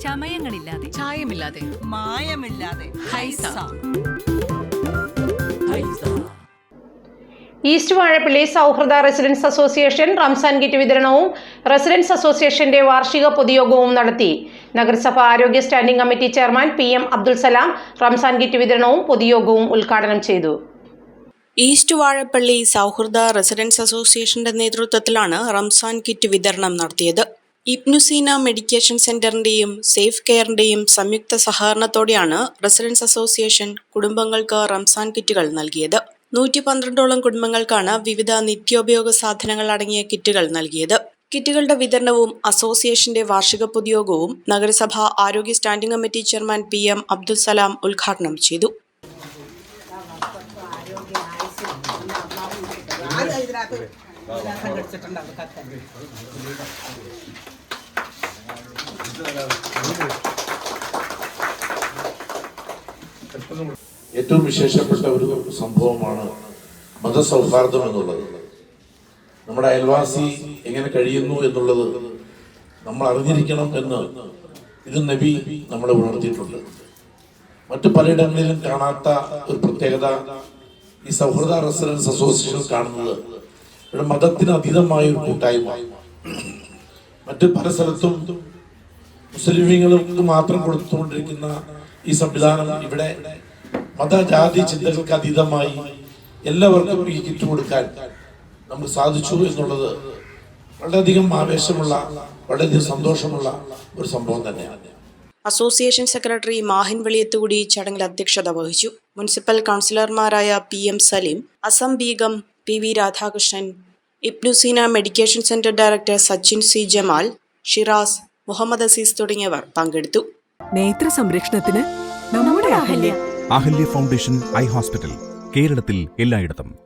ചമയങ്ങളില്ലാതെ. ചായമില്ലാതെ. മായമില്ലാതെ. ഹൈസ. ഈസ്റ്റ് വാഴപ്പള്ളി സൗഹൃദ റെസിഡൻസ് അസോസിയേഷൻ റംസാൻ കിറ്റ് വിതരണവും റെസിഡൻസ് അസോസിയേഷന്റെ വാർഷിക പൊതുയോഗവും നടത്തി. നഗരസഭ ആരോഗ്യ standing committee chairman P M Abdul Salam Ramzan kit വിതരണവും പൊതുയോഗവും ഉദ്ഘാടനം ചെയ്തു. ഈസ്റ്റ് വാഴപ്പള്ളി സൗഹൃദ റെസിഡൻസ് അസോസിയേഷന്റെ നേതൃത്വത്തിലാണ് റംസാൻ കിറ്റ് വിതരണം നടത്തിയത്. ഇബ്നുസീന മെഡിക്കേഷൻ സെന്ററിന്റെയും സേഫ് കെയറിന്റെയും സംയുക്ത സഹകരണത്തോടെയാണ് റെസിഡൻസ് അസോസിയേഷൻ കുടുംബങ്ങൾക്ക് റംസാൻ കിറ്റുകൾ നൽകിയത്. നൂറ്റി പന്ത്രണ്ടോളം കുടുംബങ്ങൾക്കാണ് വിവിധ നിത്യോപയോഗ സാധനങ്ങൾ അടങ്ങിയ കിറ്റുകൾ നൽകിയത്. കിറ്റുകളുടെ വിതരണവും അസോസിയേഷന്റെ വാർഷിക പൊതുയോഗവും നഗരസഭാ ആരോഗ്യ standing committee chairman P M Abdul Salam ഉദ്ഘാടനം ചെയ്തു. ഏറ്റവും വിശേഷപ്പെട്ട ഒരു സംഭവമാണ് മതസൗഹാർദ്ദം എന്നുള്ളത്. നമ്മുടെ അയൽവാസി എങ്ങനെ കഴിയുന്നു എന്നുള്ളത് നമ്മൾ അറിഞ്ഞിരിക്കണം എന്ന് ഇത് നബി നമ്മളെ ഉണർത്തിയിട്ടുണ്ട്. മറ്റു പലയിടങ്ങളിലും കാണാത്ത ഒരു പ്രത്യേകത ഈ സൗഹൃദ റെസിഡൻസ് അസോസിയേഷൻ കാണുന്നത് മതത്തിന് അതീതമായ ഒരു കൂട്ടായ്മ. മറ്റ് പല സ്ഥലത്തും മുസ്ലിമീങ്ങൾക്ക് മാത്രം കൊടുത്തുകൊണ്ടിരിക്കുന്ന ഈ സംവിധാനം ഇവിടെ മതജാതി ചിന്തകൾക്ക് അതീതമായി എല്ലാവർക്കും ഈ കിറ്റ് കൊടുക്കാൻ നമുക്ക് സാധിച്ചു എന്നുള്ളത് വളരെയധികം ആവേശമുള്ള വളരെയധികം സന്തോഷമുള്ള ഒരു സംഭവം തന്നെയാണ്. അസോസിയേഷൻ സെക്രട്ടറി മാഹിൻ വെളിയത്തുകൂടി ചടങ്ങിൽ അധ്യക്ഷത വഹിച്ചു. മുനിസിപ്പൽ കൗൺസിലർമാരായ P M Saleem Azam Beegum P V Radhakrishnan Ibnusina medication centre director Sachin C Jamal Shiraz Muhammad Azeez തുടങ്ങിയവർ പങ്കെടുത്തു. നേത്ര സംരക്ഷണത്തിന് നമ്മുടെ Ahalya. Ahalya foundation eye hospital കേരളത്തിൽ എല്ലായിടത്തും.